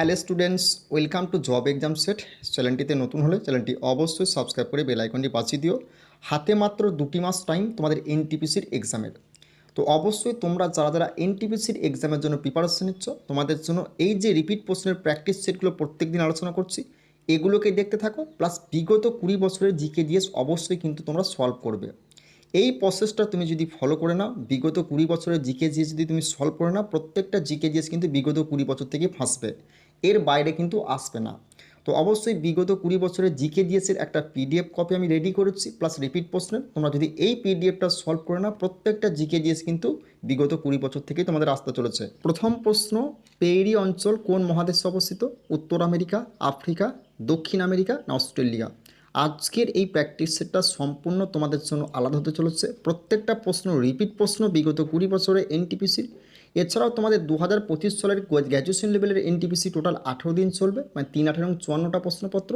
Hello students, welcome to job exam set. চ্যানেলটিতে নতুন হলে চ্যানেলটি অবশ্যই সাবস্ক্রাইব করে বেল আইকনটি বাঁচিয়ে দিও। হাতে মাত্র দুটি মাস টাইম তোমাদের এনটিপিসির এক্সামের। তো অবশ্যই তোমরা যারা যারা এনটিপিসির এক্সামের জন্য প্রিপারেশন নিচ্ছ, তোমাদের জন্য এই যে রিপিট প্রশ্নের প্র্যাকটিস সেটগুলো প্রত্যেক দিন আলোচনা করছি এগুলোকে দেখতে থাকো প্লাস বিগত কুড়ি বছরের জিকে জিএস অবশ্যই কিন্তু তোমরা সলভ করবে। এই প্রসেসটা তুমি যদি ফলো করে নাও, বিগত কুড়ি বছরের জিকে জিএস যদি তুমি সলভ করে নাও, প্রত্যেকটা জিকে জিএস কিন্তু বিগত কুড়ি বছর থেকে ফাঁসবে। এর বাইরে কিন্তু আসবে না। তো অবশ্যই বিগত কুড়ি বছরের জিকে জিএসের একটা পিডিএফ কপি আমি রেডি করেছি প্লাস রিপিট প্রশ্নের তোমরা যদি এই পিডিএফটা সলভ করে নাও, প্রত্যেকটা জিকে জিএস কিন্তু বিগত কুড়ি বছর থেকেই তোমাদের আসতে চলেছে। প্রথম প্রশ্ন পেরি অঞ্চল কোন মহাদেশে অবস্থিত? উত্তর আমেরিকা, আফ্রিকা, দক্ষিণ আমেরিকা না অস্ট্রেলিয়া? আজকের এই প্র্যাকটিস সেটটা সম্পূর্ণ তোমাদের জন্য আলাদা হতে চলেছে। প্রত্যেকটা প্রশ্ন রিপিট প্রশ্ন বিগত কুড়ি বছরের এনটিপিসির এছাড়াও তোমাদের দু হাজার পঁচিশ সালের গ্র্যাজুয়েশন লেভেলের এনটিপিসি টোটাল আঠেরো দিন চলবে মানে তিন আঠেরো চুয়ান্নটা প্রশ্নপত্র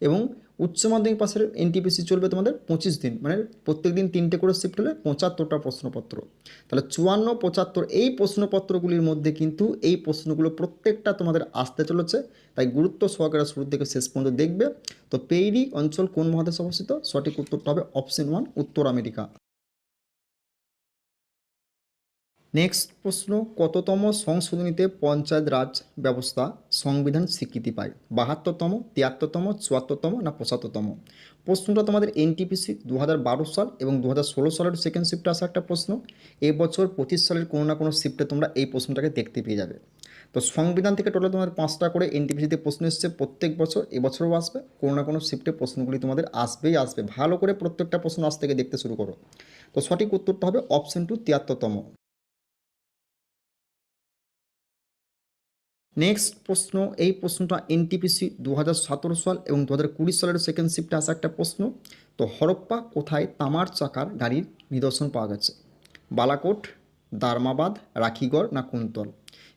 এবং উচ্চ মাধ্যমিক পাশের এনটিপিসি চলবে তোমাদের পঁচিশ দিন মানে প্রত্যেক দিন তিনটে করে শিফট হলে পঁচাত্তরটা প্রশ্নপত্র। তাহলে চুয়ান্ন, পঁচাত্তর এই প্রশ্নপত্রগুলির মধ্যে কিন্তু এই প্রশ্নগুলো প্রত্যেকটা তোমাদের আসতে চলেছে। তাই গুরুত্ব সহকারে শুরু থেকে শেষ পর্যন্ত দেখবে। তো পেইরি অঞ্চল কোন মহাদেশে অবস্থিত? সঠিক উত্তরটা হবে অপশন ওয়ান উত্তর আমেরিকা। নেক্সট প্রশ্ন, কততম সংশোধনীতে পঞ্চায়েত রাজ ব্যবস্থা সংবিধান স্বীকৃতি পায়? বাহাত্তরতম, তিয়াত্তরতম, চুয়াত্তরতম না পঁচাত্তরতম? প্রশ্নটা তোমাদের এনটিপিসি দু হাজার বারো সাল এবং দু হাজার ষোলো সালের সেকেন্ড শিফটে আসা একটা প্রশ্ন। এবছর পঁচিশ সালের কোনো না কোনো শিফটে তোমরা এই প্রশ্নটাকে দেখতে পেয়ে যাবে। তো সংবিধান থেকে টোটাল তোমাদের পাঁচটা করে এনটিপিসিতে প্রশ্ন এসছে, প্রত্যেক বছর এবছরও আসবে, কোনো না কোনো শিফটে প্রশ্নগুলি তোমাদের আসবেই আসবে। ভালো করে প্রত্যেকটা প্রশ্ন আজ থেকে দেখতে শুরু করো। তো সঠিক উত্তরটা হবে অপশন টু তিয়াত্তরতম। নেক্সট প্রশ্ন, এই প্রশ্নটা এনটিপিসি দু হাজার সতেরো সাল এবং দু হাজার কুড়ি সালের সেকেন্ড শিফটে আসা একটা প্রশ্ন। তো হরপ্পা কোথায় তামার চাকার গাড়ির নিদর্শন পাওয়া গেছে? বালাকোট, দারমাবাদ, রাখিগড় না কুন্তল?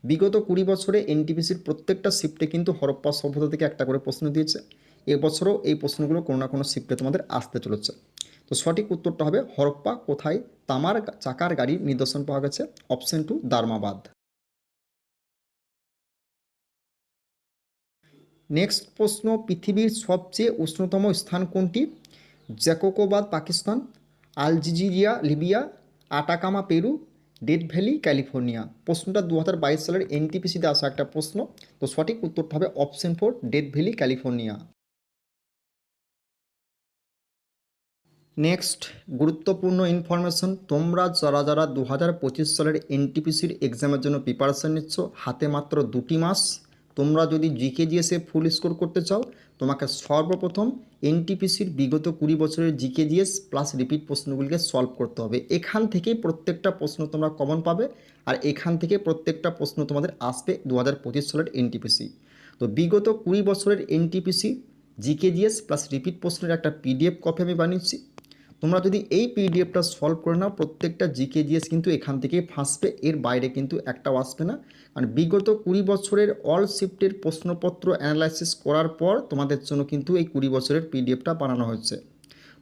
বিগত কুড়ি বছরে এনটিপিসির প্রত্যেকটা শিফটে কিন্তু হরপ্পা সভ্যতা থেকে একটা করে প্রশ্ন দিয়েছে। এবছরও এই প্রশ্নগুলো কোনো না কোনো শিফটে তোমাদের আসতে চলেছে। তো সঠিক উত্তরটা হবে হরপ্পা কোথায় তামার চাকার গাড়ির নিদর্শন পাওয়া গেছে? Option two দারমাবাদ। নেক্সট প্রশ্ন, পৃথিবীর সবচেয়ে উষ্ণতম স্থান কোনটি? Jacobabad Pakistan, Algeria, Libya, Atacama, Peru Death Valley, California. প্রশ্নটা দু হাজার বাইশ সালের এনটিপিসিতে আসা একটা প্রশ্ন। তো সঠিক উত্তরটা হবে option four Death Valley, California. Next, গুরুত্বপূর্ণ ইনফরমেশন। তোমরা যারা যারা দু হাজার পঁচিশ সালের এনটিপিসির এক্সামের জন্য প্রিপারেশান নিচ্ছ, হাতে মাত্র দুটি মাস। তোমরা যদি জিকে জিএসে ফুল স্কোর করতে চাও, তোমাকে সর্বপ্রথম এনটিপিসির বিগত কুড়ি বছরের জিকে জিএস প্লাস রিপিট প্রশ্নগুলিকে সলভ করতে হবে। এখান থেকেই প্রত্যেকটা প্রশ্ন তোমরা কমন পাবে আর এখান থেকে প্রত্যেকটা প্রশ্ন তোমাদের আসবে দু হাজার পঁচিশ সালের এনটিপিসি তো বিগত কুড়ি বছরের NTPC GK GS plus repeat প্রশ্নের একটা পিডিএফ কপি আমি বানিয়েছি। তোমরা যদি এই পিডিএফটা সলভ করে নাও, প্রত্যেকটা জিকে জিএস কিন্তু এখান থেকে ফাঁসবে, এর বাইরে কিন্তু একটাও আসবে না। আর বিগত কুড়ি বছরের অল শিফটের প্রশ্নপত্র অ্যানালাইসিস করার পর তোমাদের জন্য কিন্তু এই কুড়ি বছরের পিডিএফটা বানানো হয়েছে।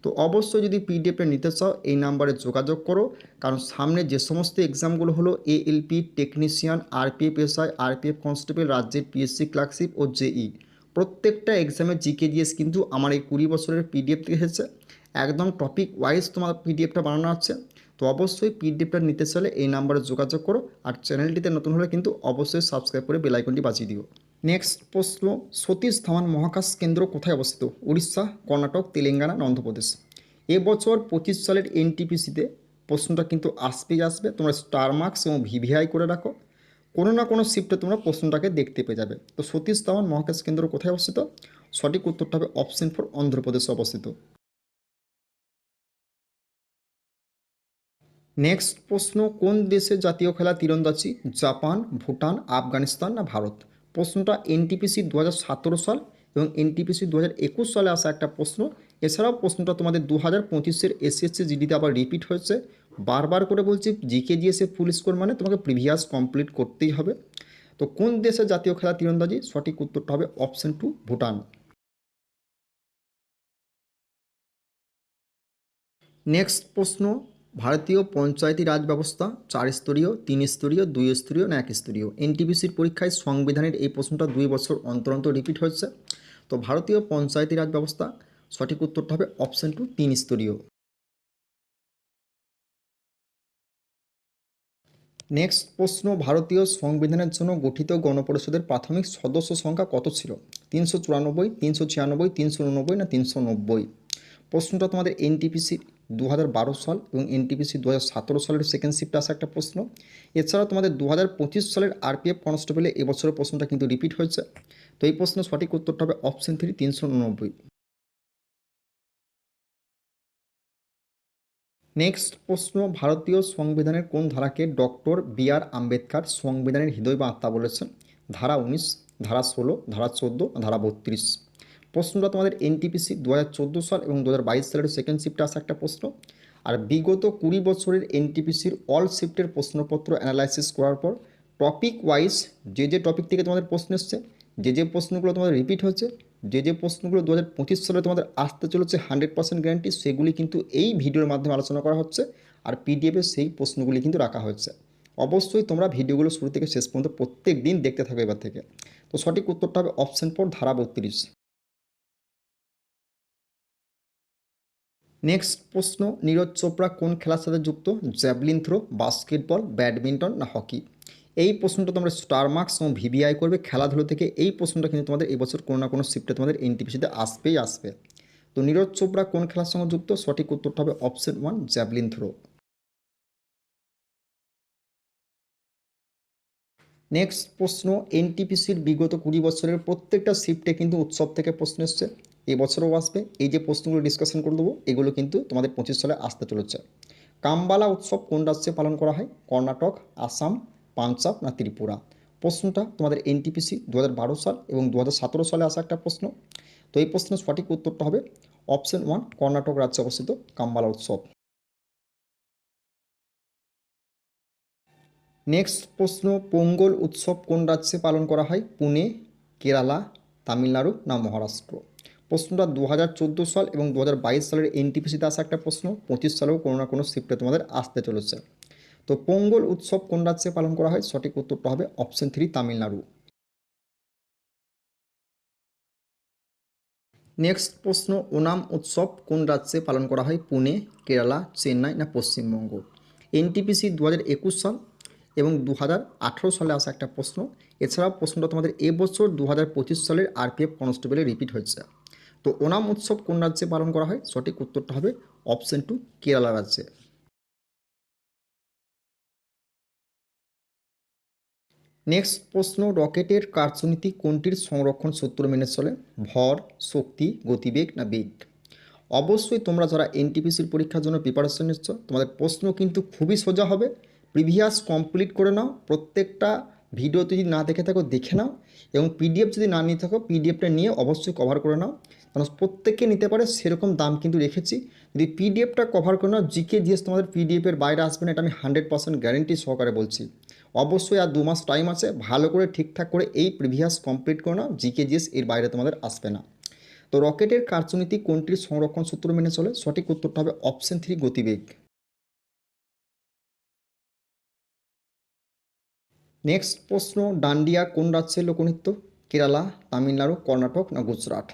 তো অবশ্যই যদি পিডিএফটা নিতে চাও, এই নাম্বারে যোগাযোগ করো। কারণ সামনে যে সমস্ত এক্সামগুলো হলো ALP technician RPF SI RPF constable রাজ্যের পিএসসি ক্লার্কশিপ ও জেই প্রত্যেকটা এক্সামের জিকে জিএস কিন্তু আমার এই কুড়ি বছরের পিডিএফ থেকে এসেছে। একদম টপিক ওয়াইজ তোমার পিডিএফটা বানানো আছে। তো অবশ্যই পিডিএফটা নিতে চলে এই নাম্বারে যোগাযোগ করো আর চ্যানেলটিতে নতুন হলে কিন্তু অবশ্যই সাবস্ক্রাইব করে বেলাইকনটি বাজিয়ে দিও। নেক্সট প্রশ্ন, সতীশ ধাওয়ান মহাকাশ কেন্দ্র কোথায় অবস্থিত? উড়িষ্যা, কর্ণাটক, তেলেঙ্গানা অন্ধ্রপ্রদেশ? এবছর পঁচিশ সালের এনটিপিসিতে প্রশ্নটা কিন্তু আসবেই আসবে। তোমরা স্টার মার্কস এবং ভিভিআই করে রাখো। কোনো না কোনো শিফটে তোমরা প্রশ্নটাকে দেখতে পেয়ে যাবে। তো সতীশ ধাওয়ান মহাকাশ কেন্দ্র কোথায় অবস্থিত? সঠিক উত্তরটা হবে অপশন ফর অন্ধ্রপ্রদেশে অবস্থিত। নেক্সট প্রশ্ন, কোন দেশের জাতীয় খেলা তীরন্দাজি? জাপান, ভুটান, আফগানিস্তান না ভারত? প্রশ্নটা এনটিপিসি দু হাজার সতেরো সাল এবং এনটিপিসি দু সালে আসা একটা প্রশ্ন। এছাড়াও প্রশ্নটা তোমাদের দু হাজার পঁচিশের এসএসসি জিডিতে আবার রিপিট হয়েছে। বারবার করে বলছি জিকে জিএসএ ফুল স্কোর মানে তোমাকে প্রিভিয়াস কমপ্লিট করতেই হবে। তো কোন দেশের জাতীয় খেলা তীরন্দাজি? সঠিক উত্তরটা হবে অপশন টু ভুটান। নেক্সট প্রশ্ন ভারতীয় পঞ্চায়েতি রাজ ব্যবস্থা চার স্তরীয় তিন স্তরীয় দুই স্তরীয় না এক স্তরীয় এনটিপিসির পরীক্ষায় সংবিধানের এই প্রশ্নটা দুই বছর অন্তর অন্তর রিপিট হচ্ছে তো ভারতীয় পঞ্চায়েতি রাজ ব্যবস্থা সঠিক উত্তরটা হবে অপশন টু তিন স্তরীয় নেক্সট প্রশ্ন, ভারতীয় সংবিধানের জন্য গঠিত গণপরিষদের প্রাথমিক সদস্য সংখ্যা কত ছিল? তিনশো চুরানব্বই, তিনশো ছিয়ানব্বই, তিনশো উননব্বই না তিনশো নব্বই? প্রশ্নটা তোমাদের এনটিপিসি দু হাজার বারো সাল এবং এনটিপিসি দু হাজার সতেরো সালের সেকেন্ড শিফটে আসা একটা প্রশ্ন। এছাড়া তোমাদের দু হাজার পঁচিশ সালের আরপিএফ কনস্টেবলে এবছরের প্রশ্নটা কিন্তু রিপিট হয়েছে। তো এই প্রশ্নের সঠিক উত্তরটা হবে অপশন থ্রি তিনশো উননব্বই। নেক্সট প্রশ্ন, ভারতীয় সংবিধানের কোন ধারাকে ডক্টর বি আর আম্বেদকর সংবিধানের হৃদয় বা আত্মা বলেছেন? ধারা উনিশ, ধারা ষোলো, ধারা চোদ্দ, ধারা বত্রিশ। প্রশ্নটা তোমাদের এনটিপিসি দু হাজার চোদ্দ সাল এবং দু হাজার বাইশ সালের সেকেন্ড শিফটে আসা একটা প্রশ্ন। আর বিগত কুড়ি বছরের এনটিপিসির অল শিফটের প্রশ্নপত্র অ্যানালাইসিস করার পর টপিক ওয়াইজ যে যে টপিক থেকে তোমাদের প্রশ্ন এসছে, যে যে প্রশ্নগুলো তোমাদের রিপিট হচ্ছে যে যে প্রশ্নগুলো দু হাজার পঁচিশ সালে তোমাদের আসতে চলেছে হান্ড্রেড পার্সেন্ট গ্যারান্টি সেগুলি কিন্তু এই ভিডিওর মাধ্যমে আলোচনা করা হচ্ছে আর পিডিএফে সেই প্রশ্নগুলি কিন্তু রাখা হচ্ছে অবশ্যই তোমরা ভিডিওগুলো শুরু থেকে শেষ পর্যন্ত প্রত্যেক দিন দেখতে থাকো এবার থেকে। তো সঠিক উত্তরটা হবে অপশন ফোর ধারা বত্রিশ। নেক্সট প্রশ্ন, নীরজ চোপড়া কোন খেলার সাথে যুক্ত? জ্যাভলিন থ্রো, বাস্কেটবল, ব্যাডমিন্টন না হকি? এই প্রশ্নটা তোমরা স্টার মার্কস এবং ভিভিআই করবে। খেলাধুলো থেকে এই প্রশ্নটা কিন্তু তোমাদের এই বছর কোনো না কোনো শিফটে তোমাদের এনটিপিসিতে আসবেই আসবে। তো নীরজ চোপড়া কোন খেলার সঙ্গে যুক্ত? সঠিক উত্তরটা হবে option one, javelin throw. Next প্রশ্ন, এনটিপিসির বিগত কুড়ি বছরের প্রত্যেকটা শিফটে কিন্তু উৎসব থেকে প্রশ্ন এসছে। এবছরও আসবে। এই যে প্রশ্নগুলো ডিসকাশন করে দেবো, এগুলো কিন্তু তোমাদের পঁচিশ সালে আসতে চলেছে। কামবালা উৎসব কোন রাজ্যে পালন করা হয়? কর্ণাটক, আসাম, পাঞ্জাব না ত্রিপুরা? প্রশ্নটা তোমাদের এনটিপিসি দু হাজার বারো সাল এবং দু হাজার সতেরো সালে আসা একটা প্রশ্ন। তো এই প্রশ্নের সঠিক উত্তরটা হবে অপশন ওয়ান কর্ণাটক রাজ্যে অবস্থিত কামবালা উৎসব। নেক্সট প্রশ্ন, পোঙ্গল উৎসব কোন রাজ্যে পালন করা হয়? পুনে, কেরালা, তামিলনাড়ু না মহারাষ্ট্র? প্রশ্নটা দু হাজার চোদ্দ সাল এবং দু হাজার বাইশ সালের এনটিপিসিতে আসা একটা প্রশ্ন, পঁচিশ সালেও কোনো না কোনো শিফটে তোমাদের আসতে চলেছে। তো পোঙ্গল উৎসব কোন রাজ্যে পালন করা হয়? সঠিক উত্তরটা হবে অপশন থ্রি তামিলনাড়ু। নেক্সট প্রশ্ন, ওনাম উৎসব কোন রাজ্যে পালন করা হয়? পুনে, কেরালা, চেন্নাই না পশ্চিমবঙ্গ? এনটিপিসি দু হাজার একুশ সাল এবং দু হাজার আঠেরো সালে আসা একটা প্রশ্ন। এছাড়াও প্রশ্নটা তোমাদের এবছর দু হাজার পঁচিশ সালের আরপিএফ কনস্টেবলে রিপিট হয়েছে। তো ওনাম উৎসব কোন রাজ্যে পালন করা হয়? সঠিক উত্তরটা হবে অপশন টু কেরালা রাজ্যে। নেক্সট প্রশ্ন, রকেটের কার্যনীতি কোনটির সংরক্ষণ সূত্র মেনে চলে? ভর, শক্তি, গতিবেগ না বেগ? অবশ্যই তোমরা যারা এনটিপিসির পরীক্ষার জন্য প্রিপারেশন নিচ্ছ, তোমাদের প্রশ্ন কিন্তু খুবই সোজা হবে। প্রিভিয়াস কমপ্লিট করে নাও, প্রত্যেকটা ভিডিও যদি না দেখে থাকো, দেখে নাও। এবং পিডিএফ যদি না নিয়ে থাকো পিডিএফটা নিয়ে অবশ্যই কভার করে নাও। কারণ প্রত্যেককে নিতে পারে, সেরকম দাম কিন্তু রেখেছি। যদি পিডিএফটা কভার করে নাও জিকে জিএস তোমাদের পিডিএফের বাইরে আসবে না, এটা আমি হান্ড্রেড পার্সেন্ট গ্যারেন্টি সহকারে বলছি। অবশ্যই আর দু মাস টাইম আছে, ভালো করে ঠিকঠাক করে এই প্রিভিয়াস কমপ্লিট করে নাও জিকে জিএস এর বাইরে তোমাদের আসবে না। তো রকেটের কার্যনীতি কোনটির সংরক্ষণ সূত্র মেনে চলে? সঠিক উত্তরটা হবে অপশন থ্রি গতিবেগ। নেক্সট প্রশ্ন, ডান্ডিয়া কোন রাজ্যের লোকনৃত্য? কেরালা, তামিলনাড়ু, কর্ণাটক না গুজরাট?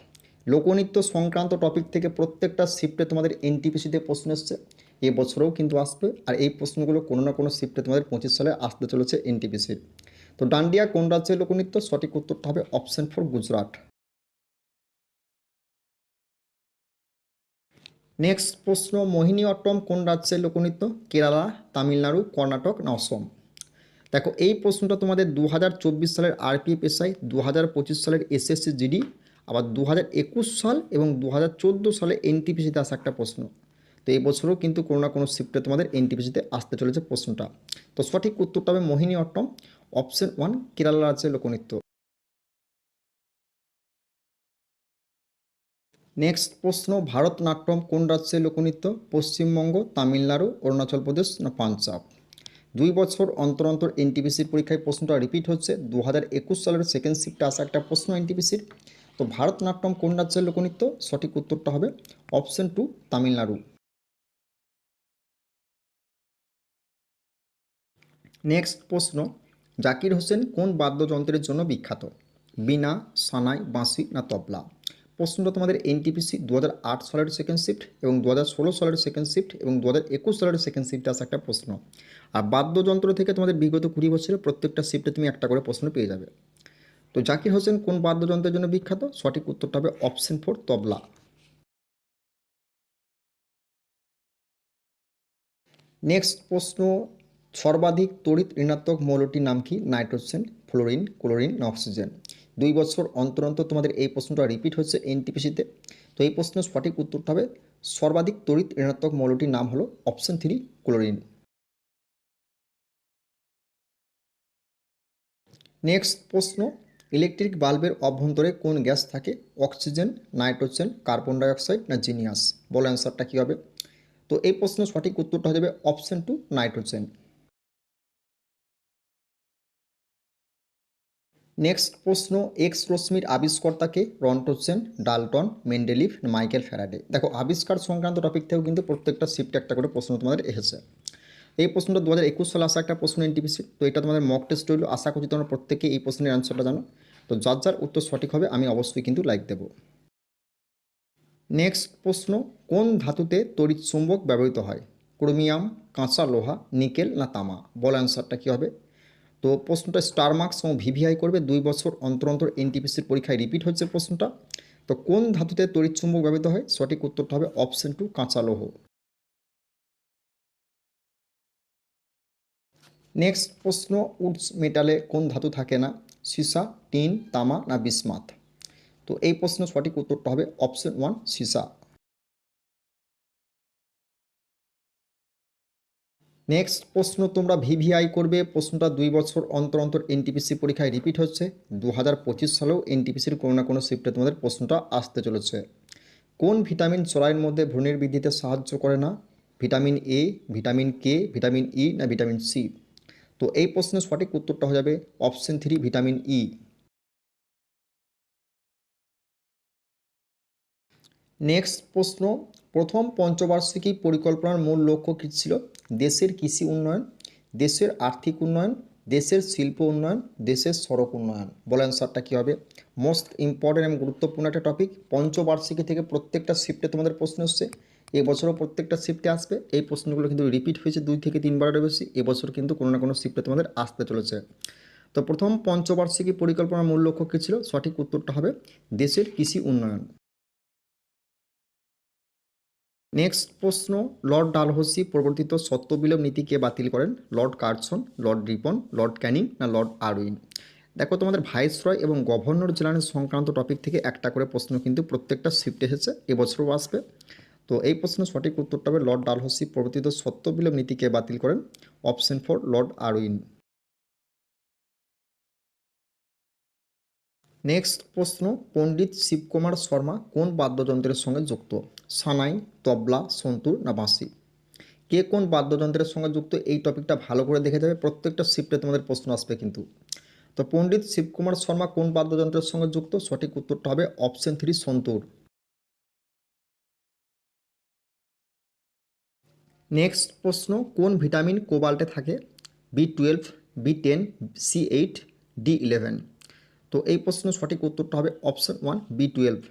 লোকনৃত্য সংক্রান্ত টপিক থেকে প্রত্যেকটা শিফটে তোমাদের এনটিপিসিতে প্রশ্ন এসছে। বছরেও কিন্তু আসবে আর এই প্রশ্নগুলো কোনো না কোনো শিফটে তোমাদের পঁচিশ সালে আসতে চলেছে এনটিপিসির তো ডান্ডিয়া, কোন রাজ্যের লোকনৃত্য? সঠিক উত্তরটা হবে অপশন ফর গুজরাট। নেক্সট প্রশ্ন, মোহিনী অট্টম কোন রাজ্যের লোকনৃত্য? কেরালা, তামিলনাড়ু, কর্ণাটক না অসম? দেখো, এই প্রশ্নটা তোমাদের দু হাজার চব্বিশ সালের আরপিএফ এসআই দু সালের এসএসসি জিডি আবার দু একুশ সাল এবং দু হাজার চোদ্দ সালে এনটিপিসিতে আসা একটা প্রশ্ন। তো এই বছরও কিন্তু কোনো না কোনো শিফটে তোমাদের এনটিপিসিতে আসতে চলেছে প্রশ্নটা। তো সঠিক উত্তরটা হবে Mohiniyattam option one Kerala রাজ্যের লোকনৃত্য। নেক্সট প্রশ্ন, ভারতনাট্যম কোন রাজ্যের লোকনৃত্য? পশ্চিমবঙ্গ, তামিলনাড়ু, অরুণাচল প্রদেশ না পাঞ্জাব? দুই বছর অন্তর অন্তর এনটিপিসির পরীক্ষায় প্রশ্নটা রিপিট হচ্ছে। দু হাজার একুশ সালের সেকেন্ড শিফটে আসা একটা প্রশ্ন এনটিপিসির তো ভারতনাট্যম কোন রাজ্যের লোকনৃত্য? সঠিক উত্তরটা হবে অপশন টু তামিলনাড়ু। নেক্সট প্রশ্ন, জাকির হোসেন কোন বাদ্যযন্ত্রের জন্য বিখ্যাত? বীণা সানাই, বাঁশি না তবলা? প্রশ্নটা তোমাদের এনটিপিসি দু হাজার আট সালের সেকেন্ড শিফট এবং দু হাজার ষোলো সালের সেকেন্ড শিফট এবং দু হাজার একুশ সালের সেকেন্ড শিফটে আসা একটা প্রশ্ন। আর বাদ্যযন্ত্র থেকে তোমাদের বিগত কুড়ি বছরে প্রত্যেকটা শিফটে তুমি একটা করে প্রশ্ন পেয়ে যাবে। তো জাকির হোসেন কোন বাদ্যযন্ত্রের জন্য বিখ্যাত? সঠিক উত্তরটা হবে অপশন ফোর, তবলা। নেক্সট প্রশ্ন, সর্বাধিক তড়িৎ ঋণাত্মক মৌলটির নাম কি? নাইট্রোজেন, ফ্লোরিন, ক্লোরিন না অক্সিজেন? দুই বছর অন্তর অন্তর তোমাদের এই প্রশ্নটা রিপিট হচ্ছে এনটিপিসিতে। তো এই প্রশ্নের সঠিক উত্তরটা হবে সর্বাধিক তড়িৎ ঋণাত্মক মৌলটির নাম হলো অপশন থ্রি, ক্লোরিন। নেক্সট প্রশ্ন ইলেকট্রিক বাল্বের অভ্যন্তরে কোন গ্যাস থাকে? অক্সিজেন, নাইট্রোজেন, কার্বন ডাইঅক্সাইড না জিনিয়াস? বলো অ্যান্সারটা কী হবে? তো এই প্রশ্নের সঠিক উত্তরটা হয়ে যাবে অপশন টু নাইট্রোজেন। নেক্সট প্রশ্ন, এক্স রশ্মির আবিষ্কর্তাকে Roentgen Dalton, Mendeleev, Michael Faraday. দেখো, আবিষ্কার সংক্রান্ত টপিক থেকেও কিন্তু প্রত্যেকটা শিফটে একটা করে প্রশ্ন তোমাদের এসেছে। এই প্রশ্নটা দু হাজার একুশ সালে আসা একটা প্রশ্ন এনটিপিসি তো এটা তোমাদের মক টেস্ট হইল আশা করছি তোমরা প্রত্যেকে এই প্রশ্নের অ্যান্সারটা জানো। তো যার যার উত্তর সঠিক হবে, আমি অবশ্যই কিন্তু লাইক দেবো। নেক্সট প্রশ্ন, কোন ধাতুতে তড়িৎ চুম্বক ব্যবহৃত হয়? ক্রোমিয়াম, কাঁচা লোহা, নিকেল না তামা? বল অ্যান্সারটা কী হবে? তো প্রশ্নটা স্টার মার্কস এবং ভিভিআই করবে। দুই বছর অন্তর অন্তর এনটিপিসির পরীক্ষায় রিপিট হচ্ছে প্রশ্নটা। তো কোন ধাতুতে তড়িৎ চুম্বক ব্যবহৃত হয়? সঠিক উত্তরটা হবে অপশন টু কাঁচা লৌহ। নেক্সট প্রশ্ন, উডস মেটালে কোন ধাতু থাকে না? সীসা, টিন, তামা না বিসমাথ তো এই প্রশ্নের সঠিক উত্তরটা হবে অপশন ওয়ান, সীসা। নেক্সট প্রশ্ন, তোমরা ভিভিআই করবে। প্রশ্নটা দুই বছর অন্তর অন্তর এনটিপিসি পরীক্ষায় রিপিট হচ্ছে। দু হাজার পঁচিশ সালেও এনটিপিসির কোনো না কোনো শিফটে তোমাদের প্রশ্নটা আসতে চলেছে। কোন ভিটামিন চড়াইয়ের মধ্যে ভ্রূণের বৃদ্ধিতে সাহায্য করে না? Vitamin A vitamin K vitamin E না ভিটামিন সি তো এই প্রশ্নের সঠিক উত্তরটা হয়ে যাবে option three vitamin E next প্রশ্ন, প্রথম পঞ্চবার্ষিকী পরিকল্পনার মূল লক্ষ্য কী ছিল? দেশের কৃষি উন্নয়ন, দেশের আর্থিক উন্নয়ন, দেশের শিল্প উন্নয়ন, দেশের সড়ক উন্নয়ন। বলে অ্যান্সারটা কী হবে? মোস্ট ইম্পর্টেন্ট এবং গুরুত্বপূর্ণ একটা টপিক পঞ্চবার্ষিকী থেকে প্রত্যেকটা শিফটে তোমাদের প্রশ্ন এসছে। এবছরও প্রত্যেকটা শিফটে আসবে। এই প্রশ্নগুলো কিন্তু রিপিট হয়েছে দুই থেকে তিনবারের বেশি। এবছর কিন্তু কোনো না কোনো শিফটে তোমাদের আসতে চলেছে। তো প্রথম পঞ্চবার্ষিকী পরিকল্পনার মূল লক্ষ্য কী ছিল? সঠিক উত্তরটা হবে দেশের কৃষি উন্নয়ন। নেক্সট প্রশ্ন লর্ড ডালহৌসি প্রবর্তিত সত্য বিলোপ নীতিকে বাতিল করেন? Lord Curzon Lord Ripon Lord Canning না লর্ড আরউইন দেখো, তোমাদের ভাইসরয় এবং গভর্নর জেনারেল সংক্রান্ত টপিক থেকে একটা করে প্রশ্ন কিন্তু প্রত্যেকটা শিফট এসেছে। এবছরও আসবে। তো এই প্রশ্নের সঠিক উত্তরটা হবে লর্ড ডালহৌসি প্রবর্তিত সত্য বিলোপ নীতিকে বাতিল করেন। Option four, Lord Irwin. Next প্রশ্ন, পণ্ডিত শিবকুমার শর্মা কোন বাদ্যযন্ত্রের সঙ্গে যুক্ত? সানাই, তবলা, সন্তুর না বাঁশি? কে কোন বাদ্যযন্ত্রের সঙ্গে যুক্ত? এই টপিকটা ভালো করে দেখে যাবে। প্রত্যেকটা শিফটে তোমাদের প্রশ্ন আসবে কিন্তু। তো পণ্ডিত শিবকুমার শর্মা কোন বাদ্যযন্ত্রের সঙ্গে যুক্ত? সঠিক উত্তরটা হবে অপশন থ্রি, সন্তুর। নেক্সট প্রশ্ন, কোন ভিটামিন কোবাল্টে থাকে? B twelve, B ten, C eight, D eleven? তো এই প্রশ্ন সঠিক উত্তরটা হবে option one, B twelve.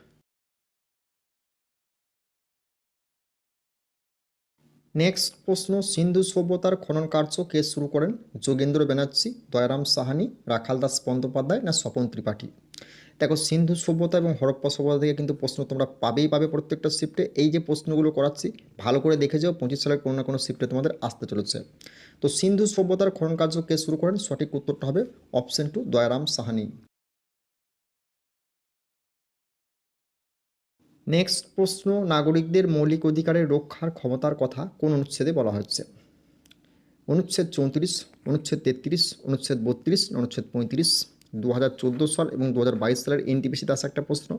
Next প্রশ্ন, সিন্ধু সভ্যতার খনন কার্য কে শুরু করেন? যোগেন্দ্র ব্যানার্জি, দয়ারাম সাহানি, রাখাল দাস বন্দ্যোপাধ্যায় না স্বপন ত্রিপাঠী? দেখো, সিন্ধু সভ্যতা এবং হরপ্পা সভ্যতা থেকে কিন্তু প্রশ্ন তোমরা পাবেই পাবে প্রত্যেকটা শিফটে এই যে প্রশ্নগুলো করাচ্ছি, ভালো করে দেখে যাও, পঁচিশ সালের কোনো না কোনো শিফটে তোমাদের আসতে চলেছে। তো সিন্ধু সভ্যতার খনন কার্য কে শুরু করেন? সঠিক উত্তরটা হবে option two Dayaram Sahni. Next প্রশ্ন, নাগরিকদের মৌলিক অধিকারের রক্ষার ক্ষমতার কথা কোন অনুচ্ছেদে বলা হচ্ছে? অনুচ্ছেদ চৌত্রিশ, অনুচ্ছেদ তেত্রিশ, অনুচ্ছেদ বত্রিশ, অনুচ্ছেদ পঁয়ত্রিশ দু সাল এবং দু হাজার বাইশ সালের এনটিপিসিতে আসা একটা প্রশ্ন।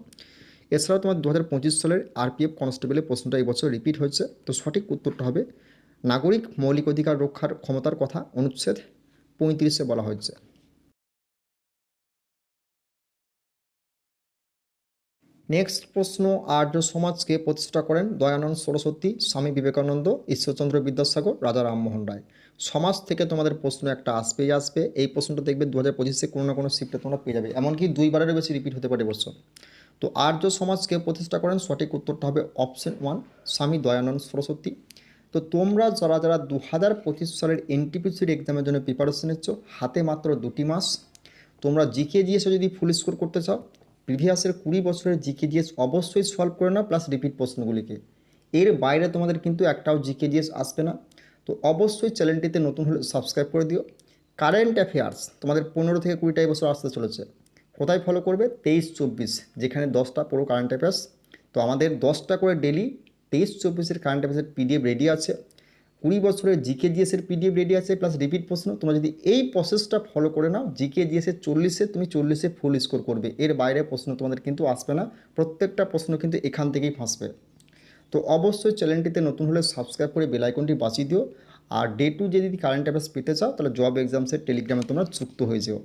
এছাড়াও তোমার দু হাজার পঁচিশ সালের আরপিএফ কনস্টেবলের প্রশ্নটা এই বছর রিপিট হয়েছে। তো সঠিক উত্তরটা হবে, নাগরিক মৌলিক অধিকার রক্ষার ক্ষমতার কথা অনুচ্ছেদ পঁয়ত্রিশে বলা হয়েছে। নেক্সট প্রশ্ন, আর্য সমাজকে প্রতিষ্ঠা করেন দয়ানন্দ সরস্বতী, স্বামী বিবেকানন্দ, ঈশ্বরচন্দ্র বিদ্যাসাগর, রাজা রামমোহন রায়। সমাজ থেকে তোমাদের প্রশ্ন একটা আসবেই আসবে। এই প্রশ্নটা দেখবে দু হাজার পঁচিশে কোনো না কোনো শিফটে তোমরা পেয়ে যাবে। এমনকি দুইবারেরও বেশি রিপিট হতে পারে বছর তো আর্য সমাজকে প্রতিষ্ঠা করেন, সঠিক উত্তরটা হবে অপশন ওয়ান স্বামী দয়ানন্দ সরস্বতী। তো তোমরা যারা যারা দু হাজার পঁচিশ সালের এনটিপিসির এক্সামের জন্য প্রিপারেশন নিচ্ছ, হাতে মাত্র দুটি মাস। তোমরা জিকে জিএসও যদি ফুল স্কোর করতে চাও প্রিভিয়াসের কুড়ি বছরের জিকে জিএস অবশ্যই সলভ করে নাও প্লাস রিপিট প্রশ্নগুলিকে। এর বাইরে তোমাদের কিন্তু একটাও জিকে জিএস আসবে না। তো অবশ্যই চ্যানেলটিতে নতুন হলে সাবস্ক্রাইব করে দিও। কারেন্ট অ্যাফেয়ার্স তোমাদের পনেরো থেকে কুড়িটাই বছর আসতে চলেছে। কোথায় ফলো করবে? তেইশ চব্বিশ, যেখানে দশটা পুরো কারেন্ট অ্যাফেয়ার্স তো আমাদের দশটা করে ডেলি তেইশ চব্বিশের কারেন্ট অ্যাফেয়ার্সের পিডিএফ রেডি আছে। কুড়ি বছরের জিকে জিএসের পিডিএফ রেডি আছে প্লাস রিপিট প্রশ্ন। তোমরা যদি এই প্রসেসটা ফলো করে নাও জিকে জিএসের চল্লিশে, তুমি চল্লিশে ফুল স্কোর করবে। এর বাইরে প্রশ্ন তোমাদের কিন্তু আসবে না। প্রত্যেকটা প্রশ্ন কিন্তু এখান থেকেই ফাঁসবে। তো অবশ্যই চ্যানেলটিতে নতুন হলে সাবস্ক্রাইব করে বেল আইকনটি বাঁচিয়ে দিও। আর ডে টু যদি কারেন্ট অ্যাফেয়ার্স পেতে চাও, তাহলে জব এক্সামসের টেলিগ্রামে তোমরা যুক্ত হয়ে যেও।